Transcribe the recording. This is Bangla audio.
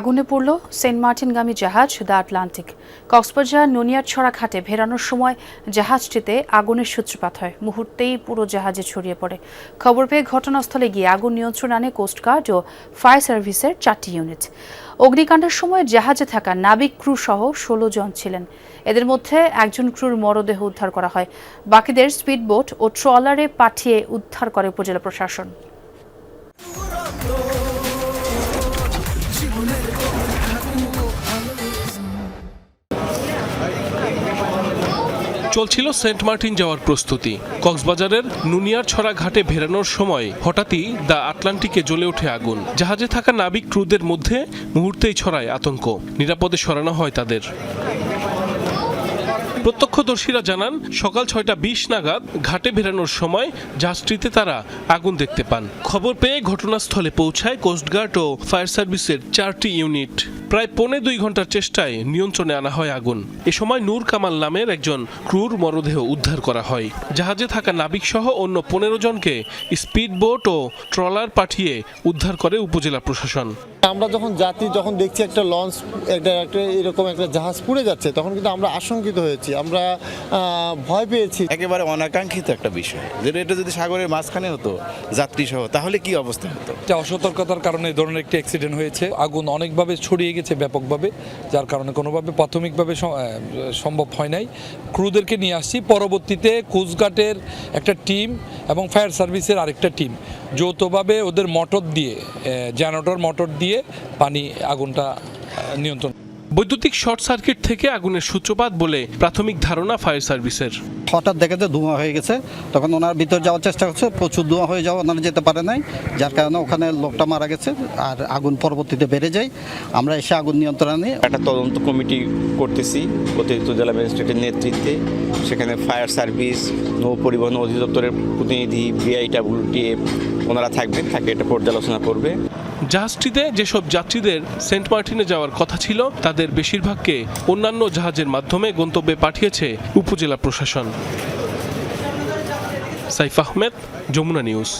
আগুনে পড়ল সেন্ট মার্টিনগামী জাহাজ দ্য আটলান্টিক। কক্সবাজার ননিয়ারছড়া ঘাটে ভেরানোর সময় জাহাজটিতে আগুনের সূত্রপাত হয়। মুহূর্তেই পুরো জাহাজে ছড়িয়ে পড়ে। খবর পেয়ে ঘটনাস্থলে গিয়ে আগুন নিয়ন্ত্রণ আনে কোস্টগার্ড ও ফায়ার সার্ভিসের চারটি ইউনিট অগ্নিকাণ্ডের সময় জাহাজে থাকা নাবিক ক্রু সহ ষোলো জন ছিলেন। এদের মধ্যে একজন ক্রুর মরদেহ উদ্ধার করা হয়। বাকিদের স্পিডবোট ও ট্রলারে পাঠিয়ে উদ্ধার করে উপজেলা প্রশাসন। চলছিল সেন্ট মার্টিন যাওয়ার প্রস্তুতি। কক্সবাজারের নুনিয়ার ছড়া ঘাটে ভেরানোর সময় হঠাৎই দ্য আটলান্টিকে জ্বলে ওঠে আগুন। জাহাজে থাকা নাবিক ক্রুদের মধ্যে মুহূর্তেই ছড়ায় আতঙ্ক। নিরাপদে সরানো হয় তাদের। প্রত্যক্ষদর্শীরা জানান, সকাল ছয়টা বিশ নাগাদ ঘাটে ভেরানোর সময় জাহাজটিতে তারা আগুন দেখতে পান। খবর পেয়ে ঘটনাস্থলে পৌঁছায় কোস্টগার্ড ও ফায়ার সার্ভিসের চারটি ইউনিট। প্রায় পৌনে দুই ঘণ্টার চেষ্টায় নিয়ন্ত্রণে আনা হয় আগুন। এ সময় নূর কামাল নামের একজন ক্রুর মরদেহ উদ্ধার করা হয়। জাহাজে থাকা নাবিক সহ অন্য পনেরো জনকে স্পিডবোট ও ট্রলার পাঠিয়ে উদ্ধার করে উপজেলা প্রশাসন। আমরা যখন যাত্রী যখন দেখছি একটা লঞ্চ একটা একটা এরকম একটা জাহাজ পুড়ে যাচ্ছে তখন কিন্তু আমরা আশঙ্কিত হয়েছি। আমরা ভয় পেয়েছি। একেবারে অনাকাঙ্ক্ষিত একটা বিষয়। যেটা এটা যদি সাগরের মাঝখানে হতো যাত্রী সহ তাহলে কি অবস্থা হতো? অসতর্কতার কারণে এই ধরনের একটি অ্যাক্সিডেন্ট হয়েছে। আগুন অনেকভাবে ছড়িয়ে গেছে ব্যাপকভাবে, যার কারণে কোনোভাবে প্রাথমিকভাবে সম্ভব হয় নাই। ক্রুদেরকে নিয়ে আসছি। পরবর্তীতে কোস্টগার্ডের একটা টিম এবং ফায়ার সার্ভিসের আরেকটা টিম। যৌথভাবে ওদের মোটর দিয়ে জেনারেটর মোটর দিয়ে পানি, আগুনটা নিয়ন্ত্রণ বৈদ্যুতিক শর্ট সার্কিট থেকে আগুনের সূত্রপাত বলে প্রাথমিক ধারণা ফায়ার সার্ভিসের। হঠাৎ দেখে যে ধোঁয়া হয়ে গেছে, তখন ওনার ভিতর যাওয়ার চেষ্টা করছে, প্রচুর ধোঁয়া হয়ে যাওয়া ওনারা যেতে পারে নাই, যার কারণে ওখানে লোকটা মারা গেছে আর আগুন পরবর্তীতে বেড়ে যায়। আমরা এসে আগুন নিয়ন্ত্রণে নিয়ে একটা তদন্ত কমিটি করতেছি, অতিরিক্ত জেলা ম্যাজিস্ট্রেটের নেতৃত্বে। সেখানে ফায়ার সার্ভিস, নৌ পরিবহন অধিদপ্তরের প্রতিনিধি বিআইডাব্লিউটিএফ ওনারা থাকবেন থাকে এটা পর্যালোচনা করবে। জাহাজটিতে যেসব যাত্রীদের সেন্ট মার্টিনে যাওয়ার কথা ছিল, তাদের বেশিরভাগকে অন্যান্য জাহাজের মাধ্যমে গন্তব্যে পাঠিয়েছে উপজেলা প্রশাসন। সাইফ আহমেদ, যমুনা নিউজ।